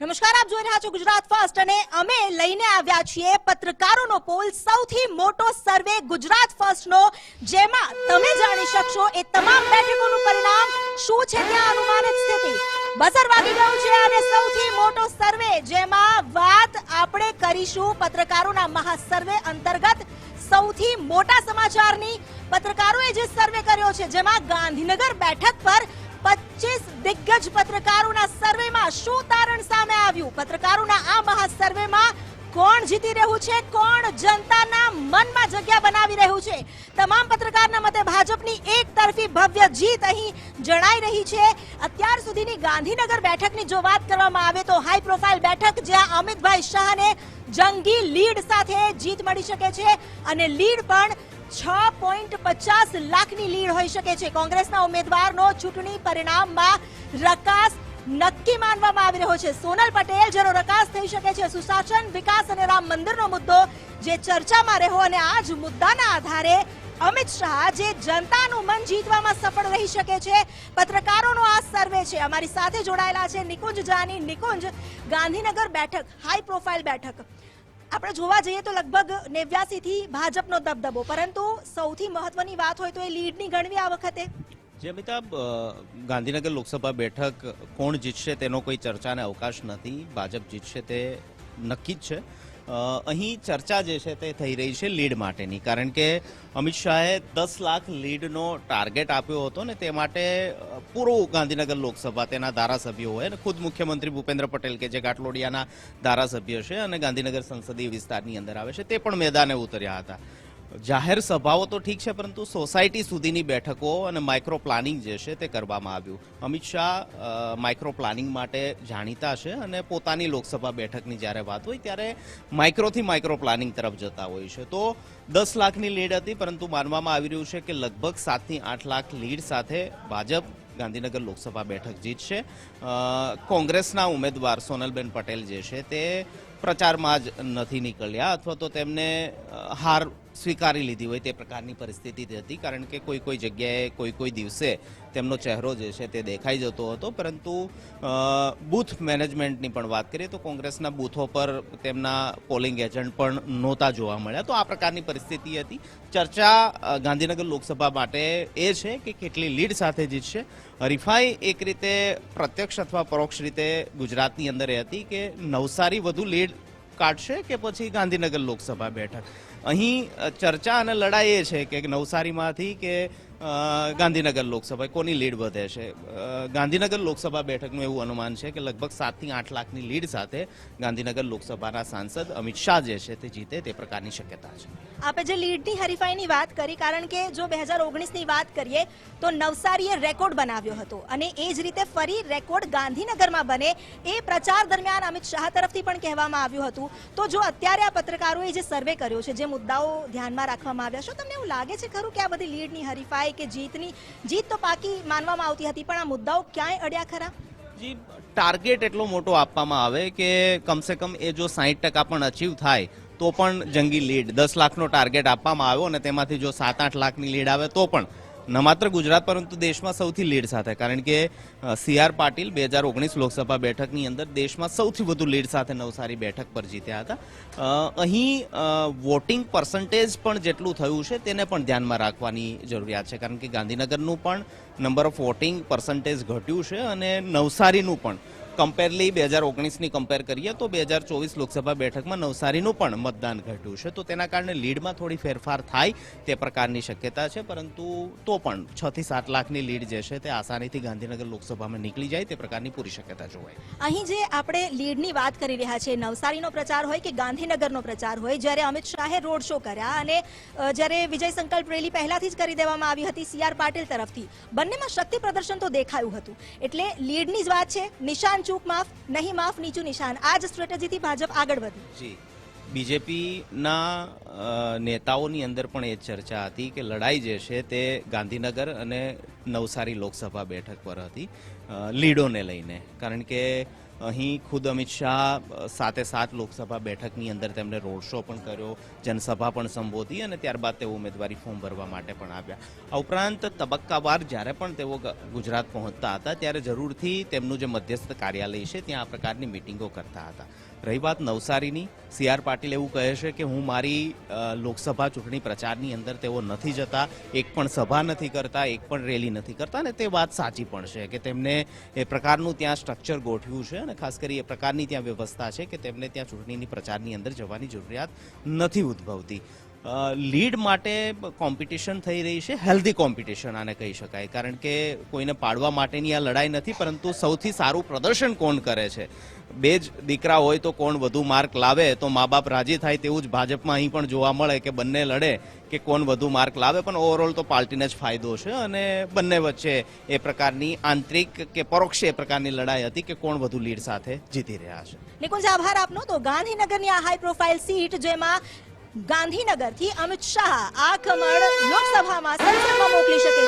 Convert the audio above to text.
નમસ્કાર, આપ જોઈ રહ્યા છો ગુજરાત ફર્સ્ટ અને અમે લઈને આવ્યા છીએ પત્રકારોનો પોલ. સૌથી મોટો સર્વે ગુજરાત ફર્સ્ટનો જેમાં તમે જાણી શકશો એ તમામ બેઠકોનું પરિણામ શું છે ત્યાં અનુમાનિત સ્થિતિ. બઝર વાગી ગયું છે અને સૌથી મોટો સર્વે, જેમાં વાત આપણે કરીશું પત્રકારોના મહાસર્વે અંતર્ગત સૌથી મોટા સમાચારની. પત્રકારોએ જે સર્વે કર્યો છે, જેમાં ગાંધીનગર બેઠક પર પચીસ દિગ્ગજ પત્રકારોના સર્વેમાં શું તારણ સામે આવ્યું? પત્રકારોના આ મહાસર્વેમાં કોણ જીતી રહ્યું છે? કોણ જનતાના મનમાં જગ્યા બનાવી રહ્યું છે? તમામ પત્રકારના મતે ભાજપની એક તરફી ભવ્ય જીત અહીં જણાઈ રહી છે. અત્યાર સુધીની ગાંધીનગર બેઠકની જો વાત કરવામાં આવે તો હાઈ પ્રોફાઇલ બેઠક જ્યાં અમિતભાઈ શાહને જંગી લીડ સાથે જીત મળી શકે છે. અને લીડ પણ છ પોઈન્ટ પચાસ લાખની લીડ હોઈ શકે છે. કોંગ્રેસના ઉમેદવારનો ચૂંટણી પરિણામમાં રકાસ નક્કી માનવામાં આવી રહ્યો છે. સોનલ પટેલ જેનો રકાસ થઈ શકે છે. સુશાસન વિકાસ અને રામ મંદિરનો મુદ્દો જે ચર્ચામાં રહ્યો અને આ જ મુદ્દાના આધારે અમિત શાહ જે જનતાનું મન જીતવામાં સફળ રહી શકે છે. પત્રકારોનો આ સર્વે છે. અમારી સાથે જોડાયેલા છે નિકુંજ જાની. નિકુંજ, ગાંધીનગર બેઠક હાઈ પ્રોફાઇલ બેઠક. આપણે જોવા જઈએ તો લગભગ નેવ્યાસી થી ભાજપનો દબદબો, પરંતુ સૌથી મહત્વની વાત હોય તો એ લીડની ગણવી આ વખતે. જે, અમિતાભ ગાંધીનગર લોકસભા બેઠક કોણ જીતશે તેનો કોઈ ચર્ચાને અવકાશ નથી. ભાજપ જીતશે તે નક્કી જ છે. અહીં ચર્ચા જે છે તે થઈ રહી છે લીડ માટેની. કારણ કે અમિત શાહે દસ લાખ લીડનો ટાર્ગેટ આપ્યો હતો ને તે માટે પૂરો ગાંધીનગર લોકસભા તેના ધારાસભ્યો હોય અને ખુદ મુખ્યમંત્રી ભૂપેન્દ્ર પટેલ કે જે ગાટલોડિયાના ધારાસભ્ય છે અને ગાંધીનગર સંસદીય વિસ્તારની અંદર આવે છે, તે પણ મેદાને ઉતર્યા હતા. જાહેર સભાઓ તો ઠીક છે, પરંતુ સોસાયટી સુધીની બેઠકો અને માઇક્રો પ્લાનિંગ જે છે તે કરવામાં આવ્યું. અમિત શાહ માઇક્રો પ્લાનિંગ માટે જાણીતા છે અને પોતાની લોકસભા બેઠકની જ્યારે વાત હોય ત્યારે માઇક્રોથી માઇક્રો પ્લાનિંગ તરફ જતા હોય છે. તો દસ લાખની લીડ હતી, પરંતુ માનવામાં આવી રહ્યું છે કે લગભગ સાતથી આઠ લાખ લીડ સાથે ભાજપ ગાંધીનગર લોકસભા બેઠક જીતશે. કોંગ્રેસના ઉમેદવાર સોનલબેન પટેલ જે છે તે પ્રચારમાં જ નથી નીકળ્યા અથવા તો તેમને હાર સ્વીકારી લીધી હોય તે પ્રકારની પરિસ્થિતિ હતી. કારણ કે કોઈ કોઈ જગ્યાએ, કોઈ કોઈ દિવસે તેમનો ચહેરો જે છે તે દેખાઈ જતો હતો. પરંતુ બૂથ મેનેજમેન્ટની પણ વાત કરીએ તો કોંગ્રેસના બૂથો પર તેમના પોલિંગ એજન્ટ પણ નહોતા જોવા મળ્યા. તો આ પ્રકારની પરિસ્થિતિ હતી. ચર્ચા ગાંધીનગર લોકસભા માટે એ છે કે કેટલી લીડ સાથે જીતશે. હરીફાઈ એક રીતે પ્રત્યક્ષ અથવા પરોક્ષ રીતે ગુજરાતની અંદર એ હતી કે નવસારી વધુ લીડ કાઢશે કે પછી ગાંધીનગર લોકસભા બેઠક? અહીં ચર્ચા અને લડાઈ એ છે કે નવસારીમાંથી કે ગાંધીનગર લોકસભા કોની લીડ વધે છે? ગાંધીનગર લોકસભા બેઠકનું એવું અનુમાન છે કે લગભગ સાતથી આઠ લાખની લીડ સાથે ગાંધીનગર લોકસભાના સાંસદ અમિત શાહ જે છે તે જીતે તે પ્રકારની શક્યતા છે. આપે જે લીડની હરીફાઈની વાત કરી, કારણ કે જો બે હજાર ઓગણીસની વાત કરીએ, તો નવસારીએ રેકોર્ડ બનાવ્યો હતો. અને એ જ રીતે ફરી રેકોર્ડ ગાંધીનગરમાં બને એ પ્રચાર દરમિયાન અમિત શાહ તરફથી પણ કહેવામાં આવ્યું હતું. તો જો અત્યારે આ પત્રકારોએ જે સર્વે કર્યો છે, જે મુદ્દાઓ ધ્યાનમાં રાખવામાં આવ્યા શું તમને એવું લાગે છે ખરું કે આ બધી લીડની હરીફાઈ કે જીતની, જીત તો પાકી માનવામાં આવતી હતી, પણ આ મુદ્દાઓ ક્યાંય અડ્યા ખરા? જી, ટાર્ગેટ એટલો મોટો આપવામાં આવે કે કમસે કમ એ જો સાહીઠ ટકા પણ અચીવ થાય, તો પણ જંગી લીડ. દસ લાખનો ટાર્ગેટ આપવામાં આવ્યો અને તેમાંથી જો સાત આઠ લાખની લીડ આવે તો પણ ન માત્ર ગુજરાત, પરંતુ દેશમાં સૌથી લીડ સાથે. કારણ કે સી આર પાટીલ બે હજાર ઓગણીસ લોકસભા બેઠકની અંદર દેશમાં સૌથી વધુ લીડ સાથે નવસારી બેઠક પર જીત્યા હતા. અહીં વોટિંગ પર્સન્ટેજ પણ જેટલું થયું છે તેને પણ ધ્યાનમાં રાખવાની જરૂરિયાત છે. કારણ કે ગાંધીનગરનું પણ નંબર ઓફ વોટિંગ પર્સન્ટેજ ઘટ્યું છે અને નવસારીનું પણ. કમ્પેરલી બે હજાર ઓગણીસની કમ્પેર કરીએ તો બે હજાર ચોવીસ લોકસભા બેઠકમાં નવસારીનું પણ મતદાન ઘટ્યું છે. તો તેના કારણે લીડમાં થોડી ફેરફાર થાય તે પ્રકારની શક્યતા છે, પરંતુ તો પણ છથી સાત લાખની લીડ જે છે તે આસાનીથી ગાંધીનગર લોકસભામાં નીકળી જાય તે પ્રકારની પૂરી શક્યતા જોવાય. અહીં જે આપણે લીડની વાત કરી રહ્યા છીએ, નવસારીનો પ્રચાર હોય કે ગાંધીનગરનો પ્રચાર હોય, જ્યારે અમિત શાહે રોડ શો કર્યા અને જ્યારે વિજય સંકલ્પ રેલી પહેલાથી જ કરી દેવામાં આવી હતી સી આર પાટીલ તરફથી, બંનેમાં શક્તિ પ્રદર્શન તો દેખાયું હતું. એટલે લીડની જ વાત છે, નિશાન ચૂક માફ, નહીં માફ નીચું નિશાન. આ જ સ્ટ્રેટેજીથી ભાજપ આગળ વધી. જી. બીજેપીના નેતાઓની અંદર પણ એ ચર્ચા હતી કે લડાઈ જે છે તે ગાંધીનગર અને નવસારી લોકસભા બેઠક પર હતી લીડોને લઈને. કારણ કે અહીં ખુદ અમિત શાહ સાતે સાત લોકસભા બેઠકની અંદર તેમણે રોડ શો પણ કર્યો, જનસભા પણ સંબોધી અને ત્યારબાદ તેઓ ઉમેદવારી ફોર્મ ભરવા માટે પણ આવ્યા. આ ઉપરાંત તબક્કાવાર જ્યારે પણ તેઓ ગુજરાત પહોંચતા હતા, ત્યારે જરૂરથી તેમનું જે મધ્યસ્થ કાર્યાલય છે, ત્યાં આ પ્રકારની મિટિંગો કરતા હતા. રહી વાત નવસારીની, સી આર પાટીલ એવું કહે છે કે, હું મારી લોકસભા ચૂંટણી પ્રચારની અંદર તેઓ નથી જતા, એક પણ સભા નથી કરતા, એક પણ રેલી નથી કરતા. અને તે વાત સાચી પણ છે કે તેમને એ પ્રકારનું ત્યાં સ્ટ્રક્ચર ગોઠવ્યું છે અને ખાસ કરી એ પ્રકારની ત્યાં વ્યવસ્થા છે કે તેમને ત્યાં ચૂંટણીની પ્રચારની અંદર જવાની જરૂરિયાત નથી ઉદ્ભવતી. લીડ માટે કોમ્પિટિશન થઈ રહી છે હેલ્ધી કોમ્પિટિશન આને કહી શકાય. કારણ કે કોઈને પાડવા માટેની આ લડાઈ નથી, પરંતુ સૌથી સારું પ્રદર્શન કોણ કરે છે? બે જ દીકરા હોય તો કોણ વધુ માર્ક લાવે? તો મા બાપ રાજી થાય તેવું જ ભાજપમાં અહીં પણ જોવા મળે કે બંને લડે કે કોણ વધુ માર્ક લાવે, પણ ઓવરઓલ તો પાર્ટીને જ ફાયદો છે અને બંને વચ્ચે એ પ્રકારની આંતરિક કે પરોક્ષ એ પ્રકારની લડાઈ હતી કે કોણ વધુ લીડ સાથે જીતી રહ્યા છે. નિકુંજ, આભાર આપનો. તો ગાંધીનગરની આ હાઈ પ્રોફાઇલ સીટ જેમાં ગાંધીનગરથી અમિત શાહ આ કમળ લોકસભામાં સંસદમાં મોકલી શકે છે.